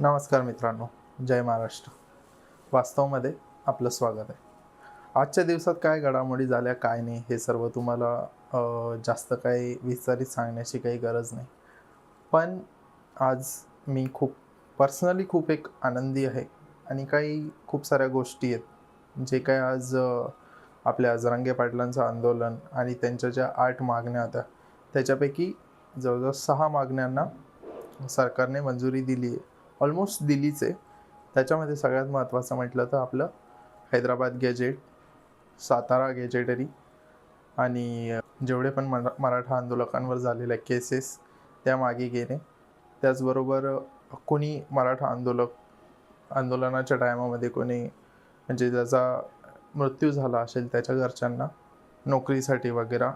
नमस्कार मित्रांनो जय महाराष्ट्र. वास्तवमध्ये आपलं स्वागत आहे. आजच्या दिवसात काय घडामोडी झाल्या काय नाही हे सर्व तुम्हाला जास्त काही विस्तारित सांगण्याची काही गरज नाही. पण आज मी खूप पर्सनली खूप एक आनंदी आहे आणि काही खूप साऱ्या गोष्टी आहेत जे काय आज आपल्या जरांगे पाटलांचं आंदोलन आणि त्यांच्या ज्या आठ मागण्या होत्या त्याच्यापैकी जवळजवळ सहा मागण्यांना सरकारने मंजुरी दिली आहे. ऑलमोस्ट दिल्लीच आहे. त्याच्यामध्ये सगळ्यात महत्त्वाचं म्हटलं तर आपलं हैदराबाद गॅजेट सातारा गॅजेटरी आणि जेवढे पण मरा मराठा आंदोलकांवर झालेल्या केसेस त्या मागे घेणे. त्याचबरोबर कोणी मराठा आंदोलक आंदोलनाच्या टायमामध्ये कोणी म्हणजे ज्याचा मृत्यू झाला असेल त्याच्या घरच्यांना नोकरीसाठी वगैरे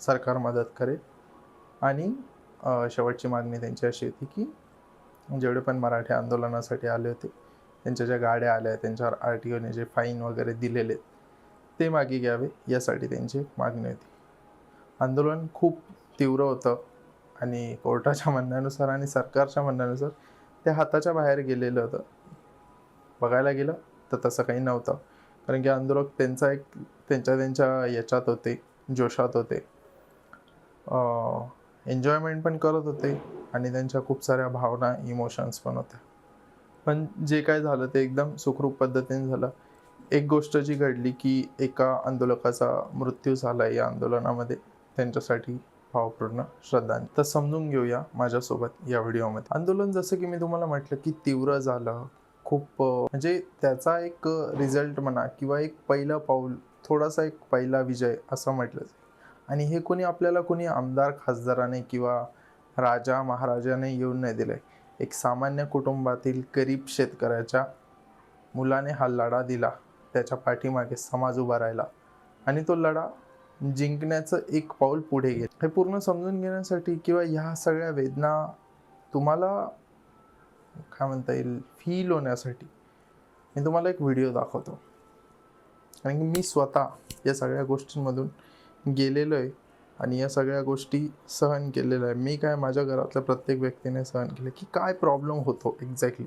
सरकार मदत करेल. आणि शेवटची मागणी त्यांची अशी होती की जेवढे पण मराठी आंदोलनासाठी आले होते त्यांच्या ज्या गाड्या आल्या त्यांच्यावर आर टी ओने जे फाईन वगैरे दिलेले आहेत ते मागे घ्यावे यासाठी त्यांची मागणी होती. आंदोलन खूप तीव्र होतं आणि कोर्टाच्या म्हणण्यानुसार आणि सरकारच्या म्हणण्यानुसार ते हाताच्या बाहेर गेलेलं होतं. बघायला गेलं तर तसं काही नव्हतं कारण की आंदोलक त्यांचा एक त्यांच्या त्यांच्या याच्यात होते जोशात होते. एन्जॉयमेंट पण करत होते. आणि त्यांच्या खूप साऱ्या भावना इमोशन्स पण होत्या. पण जे काय झालं ते एकदम सुखरूप पद्धतीने झालं. एक गोष्ट जी घडली की एका आंदोलकाचा मृत्यू झाला या आंदोलनामध्ये. त्यांच्यासाठी भावपूर्ण श्रद्धांजली. तर समजून घेऊया माझ्यासोबत या व्हिडिओमध्ये. आंदोलन जसं की मी तुम्हाला म्हटलं की तीव्र झालं खूप म्हणजे त्याचा एक रिझल्ट म्हणा किंवा एक पहिला पाऊल थोडासा एक पहिला विजय असं म्हटलं आणि हे कोणी आपल्याला कोणी आमदार खासदाराने किंवा राजा महाराजाने येऊन नाही दिले. एक सामान्य कुटुंबातील गरीब शेतकऱ्याच्या मुलाने हा लढा दिला. त्याच्या पाठीमागे समाज उभा राहिला आणि तो लढा जिंकण्याचं एक पाऊल पुढे गेलं. हे पूर्ण समजून घेण्यासाठी किंवा ह्या सगळ्या वेदना तुम्हाला काय म्हणता येईल? फील होण्यासाठी मी तुम्हाला एक व्हिडिओ दाखवतो. कारण की मी स्वतः या सगळ्या गोष्टींमधून गेलेलो आहे आणि या सगळ्या गोष्टी सहन केलेल्या आहे मी काय माझ्या घरातल्या प्रत्येक व्यक्तीने सहन केलं की काय प्रॉब्लेम होतो एक्झॅक्टली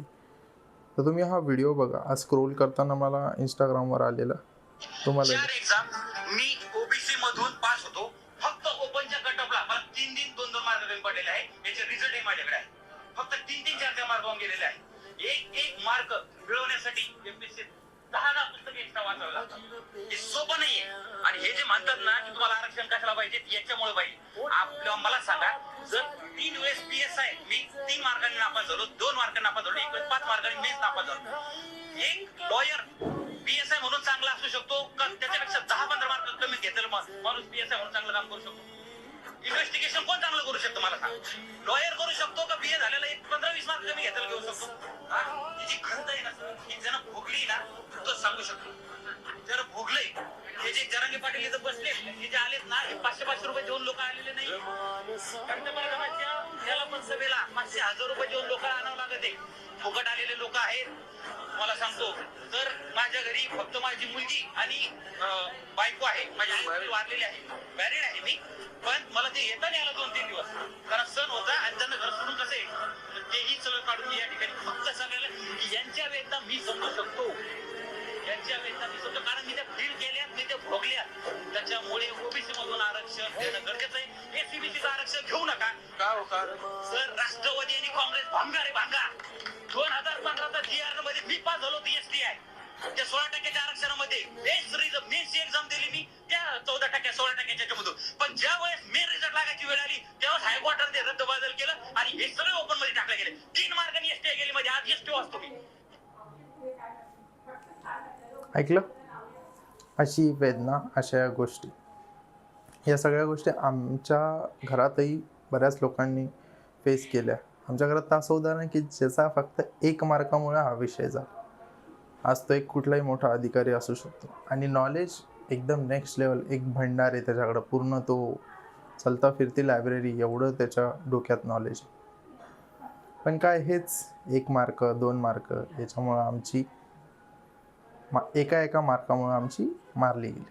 तर तुम्ही हा व्हिडिओ बघा. आज स्क्रोल करताना मला इंस्टाग्रामवर आलेला. तुम्हाला मी मार्गाने मीच नापास झालो. एक लॉयर पीएसआय म्हणून चांगला असू शकतो का? त्याच्यापेक्षा दहा पंधरा मार्क कमी घेतलेला माणूस पीएसआय म्हणून चांगलं काम करू शकतो. इन्व्हेस्टिगेशन कोण चांगलं करू शकतो मला सांग? लॉयर करू शकतो का? बीए झालेला एक पंधरा वीस मार्क कमी घेतायला घेऊ शकतो. हा? जी खंत आहे ना ही जण भोगली ना तो सांगू शकतो. जर भोगले हे जे जरांगे पाटील इथं बसले हे जे आलेत ना हे पाचशे पाचशे रुपये देऊन लोक आलेले नाही. कर्तव्य त्याला पण सभेला पाचशे हजार रुपये देऊन लोक आणावं लागत आहे. फुकट आलेले लोक आहेत. मला सांगतो तर माझ्या घरी फक्त माझी मुलगी आणि बायको आहे. माझ्या आई वारलेली आहे मॅरिड आहे मी. पण मला ते येता नाही आलं दोन तीन दिवस. कारण सण होता आणि त्यांना घर सोडून कसं येईल तेही सगळं काढून या ठिकाणी फक्त सांगायला की यांच्या वेदना मी समजू शकतो. यांच्या मी समजतो कारण मी त्या फील केल्यात मी त्या भोगल्यात त्याच्यामुळे ओबीसी मधून आरक्षण देणं गरजेचं आहे. एसीबीसीचं आरक्षण घेऊ नका. का हो का? सर राष्ट्रवादी आणि काँग्रेस भांगार आहे भांगा दोन हजार पंधराचा जी आरमध्ये मी पास झालो होती एसटी आहे त्या सोळा टक्क्याच्या आरक्षणामध्ये. मेन्स रिझल्ट मेन्सची एक्झाम दिली मी. त्या चौदा टक्क्या सोळा टक्क्याच्या याच्यामधून पण ज्या वेळेस मेन रिझल्ट लागायची वेळ आली त्यावेळेस हायकोर्टाने रद्द बदल केलं आणि हे सगळे ओपनमध्ये टाकले गेले तीन मार्कांनी एसटी गेली म्हणजे आज एसटी वाचतो मी ऐकलं? अशी वेदना अशा या गोष्टी. या सगळ्या गोष्टी आमच्या घरातही बऱ्याच लोकांनी फेस केल्या. आमच्या घरात असं उदाहरण की ज्याचा फक्त एक मार्कामुळे हा विषय झाला. आज तो एक कुठलाही मोठा अधिकारी असू शकतो. आणि नॉलेज एकदम नेक्स्ट लेवल एक भंडार आहे त्याच्याकडं. पूर्ण तो चलता फिरती लायब्ररी एवढं त्याच्या डोक्यात नॉलेज पण काय हेच एक मार्क दोन मार्क याच्यामुळं आमची मा एका एका मार्कामुळं आमची मारली गेली.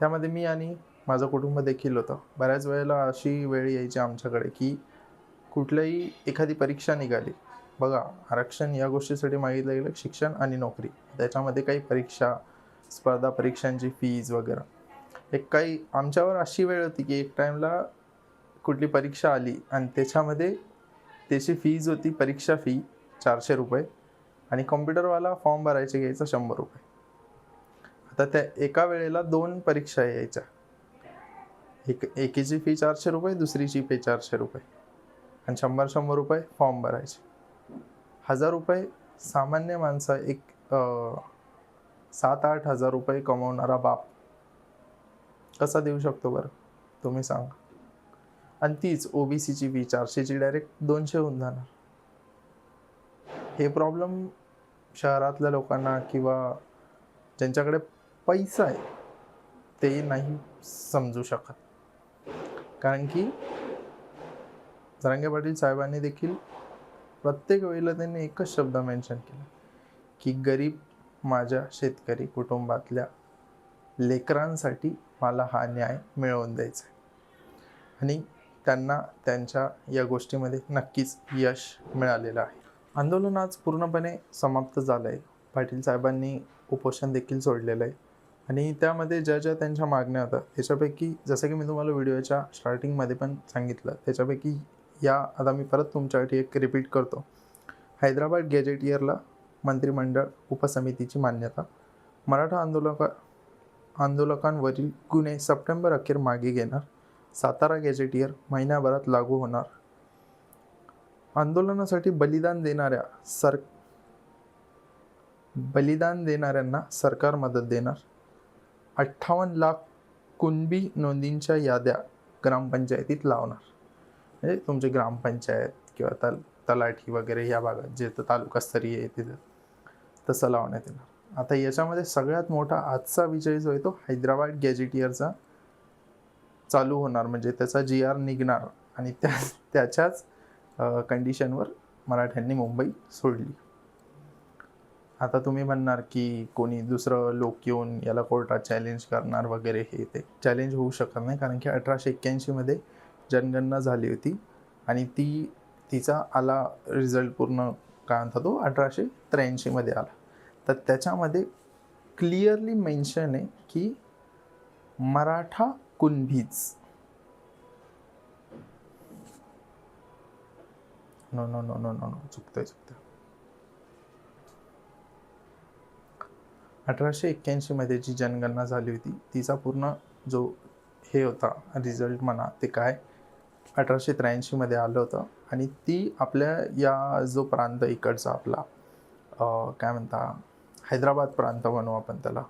त्यामध्ये मी आणि माझं कुटुंब देखील होतं. बऱ्याच वेळेला अशी वेळ यायची आमच्याकडे की कुठल्याही एखादी परीक्षा निघाली. बघा आरक्षण या गोष्टीसाठी मागितलं गेलं शिक्षण आणि नोकरी. त्याच्यामध्ये काही परीक्षा स्पर्धा परीक्षांची फीज वगैरे. एक काही आमच्यावर अशी वेळ होती की एक टाईमला कुठली परीक्षा आली आणि त्याच्यामध्ये त्याची फीज होती परीक्षा फी चारशे रुपये. आणि कॉम्प्युटरवाला फॉर्म भरायचे घ्यायचा शंभर रुपये. आता त्या एका वेळेला दोन परीक्षा यायच्या. एक एकीची फी चारशे रुपये दुसरीची फी चारशे रुपये. आणि शंभर शंभर रुपये फॉर्म भरायचे. हजार रुपये सामान्य माणसं एक सात आठ हजार रुपये कमवणारा बाप. कसा देऊ शकतो बरं? तुम्ही सांगा. आणि तीच ओबीसीची फी चारशेची डायरेक्ट दोनशे होऊन जाणार. हे प्रॉब्लेम शहरातल्या लोकांना किंवा ज्यांच्याकडे पैसा आहे ते नाही समजू शकत. कारण की जरांगे पाटील साहेबांनी देखील प्रत्येक वेळेला त्यांनी एकच शब्द मेन्शन केला की गरीब माझ्या शेतकरी कुटुंबातल्या लेकरांसाठी मला हा न्याय मिळवून द्यायचा आहे. आणि त्यांना त्यांच्या या गोष्टीमध्ये नक्कीच यश मिळालेलं आहे. आंदोलन आज पूर्णपणे समाप्त झालं आहे पाटील साहेबांनी उपोषण देखील सोडलेलं आहे. आणि त्यामध्ये ज्या ज्या त्यांच्या मागण्या होत्या त्याच्यापैकी जसं की मी तुम्हाला व्हिडिओच्या स्टार्टिंगमध्ये पण सांगितलं त्याच्यापैकी या आता मी परत तुमच्यासाठी एक रिपीट करतो. हैदराबाद गॅजेट इयरला मंत्रिमंडळ उपसमितीची मान्यता. मराठा आंदोलका आंदोलकांवरील गुन्हे सप्टेंबर अखेर मागे घेणार. सातारा गॅजेटियर महिन्याभरात लागू होणार. आंदोलनासाठी बलिदान देणाऱ्या सर बलिदान देणाऱ्यांना सरकार मदत देणार. अठ्ठावन्न लाख कुणबी नोंदींच्या याद्या ग्रामपंचायतीत लावणार. म्हणजे तुमचे ग्रामपंचायत किंवा तल तलाठी वगैरे या भागात जे तालुकास्तरीय आहे तिथं तसं लावण्यात येणार. आता याच्यामध्ये सगळ्यात मोठा आजचा विजय जो आहे तो हैदराबाद गॅजेटियरचा चालू होणार. म्हणजे त्याचा जी आर निघणार आणि त्या त्याच्याच कंडिशनवर मराठ्यांनी मुंबई सोडली. आता तुम्ही म्हणणार की कोणी दुसरं लोक येऊन याला कोर्टात चॅलेंज करणार वगैरे हे ते चॅलेंज होऊ शकत नाही. कारण की अठराशे एक्क्याऐंशीमध्ये जनगणना झाली होती आणि ती तिचा आला रिझल्ट पूर्ण काय म्हणता तो? अठराशे त्र्याऐंशीमध्ये आला. तर त्याच्यामध्ये क्लिअरली मेन्शन आहे की Maratha Kunbis no no no no no no चुकतंय चुकतंय अठराशे एक्क्याऐंशीमध्ये जी जनगणना झाली होती तिचा पूर्ण जो हे होता रिझल्ट म्हणा ते काय? अठराशे त्र्याऐंशीमध्ये आलं होतं. आणि ती आपल्या या जो प्रांत इकडचा आपला काय म्हणता हैदराबाद प्रांत म्हणू आपण त्याला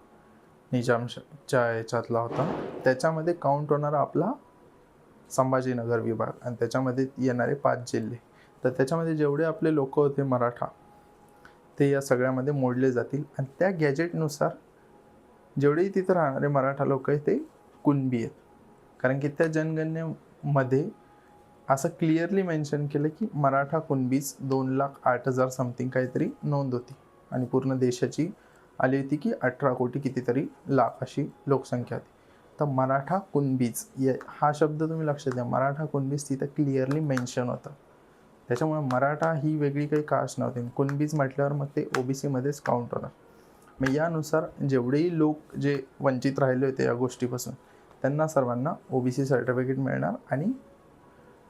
निजामच्या याच्यातला होता. त्याच्यामध्ये काउंट होणारा आपला संभाजीनगर विभाग. आणि त्याच्यामध्ये येणारे पाच जिल्हे. तर त्याच्यामध्ये जेवढे आपले लोक होते मराठा ते या सगळ्यामध्ये मोडले जातील. आणि त्या गॅजेटनुसार जेवढेही तिथं राहणारे मराठा लोक आहेत ते कुणबी आहेत. कारण की त्या जनगणनेमध्ये असं क्लिअरली मेन्शन केलं की मराठा कुणबीज दोन लाख आठ हजार समथिंग काहीतरी नोंद होती. आणि पूर्ण देशाची आली होती की अठरा कोटी कितीतरी लाख अशी लोकसंख्या होती. तर मराठा कुणबीज या हा शब्द तुम्ही लक्षात द्या मराठा कुणबीज तिथं क्लिअरली मेन्शन होतं. त्याच्यामुळे मराठा ही वेगळी काही कास्ट नव्हती. कुणबीज म्हटल्यावर मग ते ओबीसीमध्येच काउंट होणार. मग यानुसार जेवढेही लोक जे वंचित राहिले होते या गोष्टीपासून त्यांना सर्वांना ओबीसी सर्टिफिकेट मिळणार आणि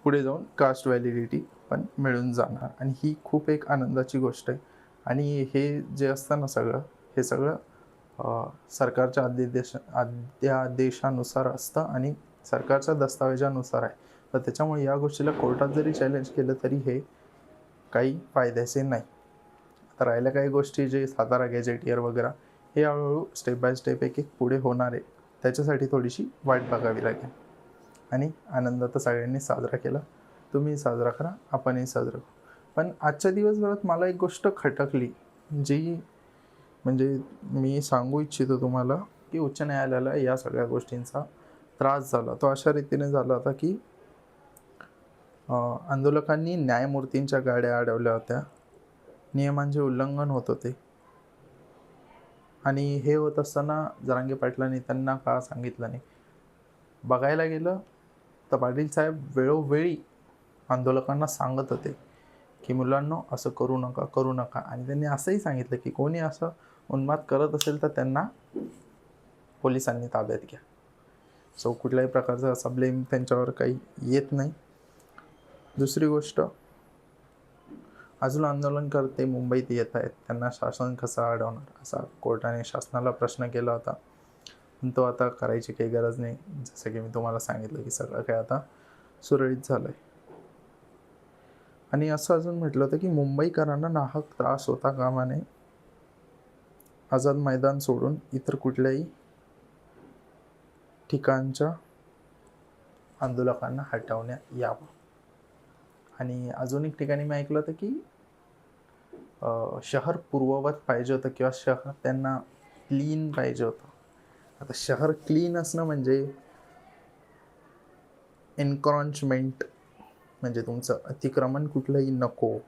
पुढे जाऊन कास्ट व्हॅलिडिटी पण मिळून जाणार. आणि ही खूप एक आनंदाची गोष्ट आहे. आणि हे जे असतं ना सगळं हे सगळं सरकारच्या अध्यादेश अध्यादेशानुसार असतं आणि सरकारच्या दस्तावेजानुसार आहे. तर त्याच्यामुळे या गोष्टीला कोर्टात जरी चॅलेंज केलं तरी हे काही फायद्याचे नाही. आता राहिल्या काही गोष्टी जे सातारा गॅजेटियर वगैरे हे हळूहळू स्टेप बाय स्टेप एक एक पुढे होणार आहे. त्याच्यासाठी थोडीशी वाट बघावी लागेल. आणि आनंद तर सगळ्यांनी साजरा केला. तुम्ही साजरा करा आपणही साजरा करू. पण आजच्या दिवसभरात मला एक गोष्ट खटकली जी म्हणजे मी सांगू इच्छितो तुम्हाला की उच्च न्यायालयाला या सगळ्या गोष्टींचा त्रास झाला. तो अशा रीतीने झाला होता की आंदोलकांनी न्यायमूर्तींच्या गाड्या अडवल्या होत्या. नियमांचे उल्लंघन होत होते. आणि हे होत असताना जरांगे पाटलांनी त्यांना का सांगितलं नाही? बघायला गेलं तर पाटील साहेब वेळोवेळी आंदोलकांना सांगत होते की मुलांना असं करू नका करू नका. आणि त्यांनी असंही सांगितलं की कोणी असं उन्माद करत असेल तर त्यांना पोलिसांनी ताब्यात घ्या. सो कुठल्याही प्रकारचा असा ब्लेम त्यांच्यावर काही येत नाही. दुसरी गोष्ट अजून आंदोलनकर्ते मुंबईत येत आहेत. त्यांना शासन कसं अडवणार? असा कोर्टाने शासनाला प्रश्न केला होता. पण तो आता करायची काही गरज नाही. जसं की मी तुम्हाला सांगितलं की सगळं काय आता सुरळीत झालं आहे आणि असं अजून म्हटलं होतं की मुंबईकरांना नाहक त्रास होता कामा नये आझाद मैदान सोडून इतर कुठल्याही ठिकाणच्या आंदोलकांना हटवण्यात यावं. आणि अजून एक ठिकाणी मी ऐकलं होतं की शहर पूर्ववत पाहिजे होतं किंवा शहर त्यांना क्लीन पाहिजे होतं. आता शहर क्लीन असणं म्हणजे एन्क्रॉचमेंट म्हणजे तुमचं अतिक्रमण कुठलंही नको.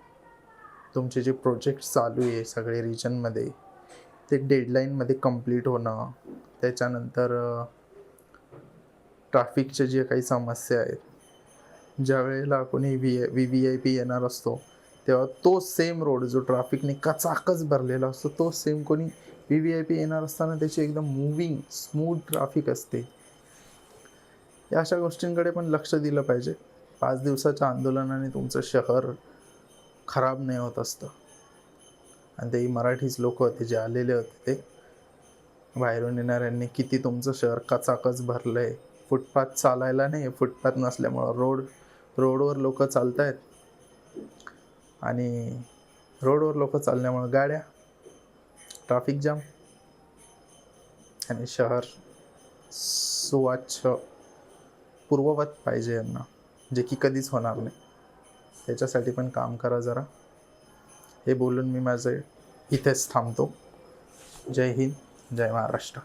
तुमचे जे प्रोजेक्ट चालू आहे सगळे रिजनमध्ये ते डेडलाईनमध्ये कंप्लीट होणं. त्याच्यानंतर ट्रॅफिकच्या जे काही समस्या आहेत ज्या वेळेला कोणी V V V I P येणार असतो तेव्हा तो सेम रोड जो ट्रॅफिकने कचाकच भरलेला असतो तो सेम कोणी व्ही व्ही आय पी येणार असताना त्याची एकदम मूविंग स्मूथ ट्रॅफिक असते. या अशा गोष्टींकडे पण लक्ष दिलं पाहिजे. पाच दिवसाच्या आंदोलनाने तुमचं शहर खराब नाही होत असतं. आणि तेही मराठीच लोक होते जे आलेले होते ते. बाहेरून येणाऱ्यांनी किती तुमचं शहर कचाकच भरलं आहे फुटपाथ चालायला नाही फुटपाथ नसल्यामुळं रोड रोडवर लोक चालत आहेत आणि रोडवर लोक चालण्यामुळं गाड्या ट्राफिक जाम आणि शहर सुवाच्छ पूर्ववत पाहिजे यांना जे की कधीच होणार नाही. त्याच्यासाठी पण काम करा जरा. हे बोलून मी माझे इथेच थांबतो. जय हिंद जय महाराष्ट्र.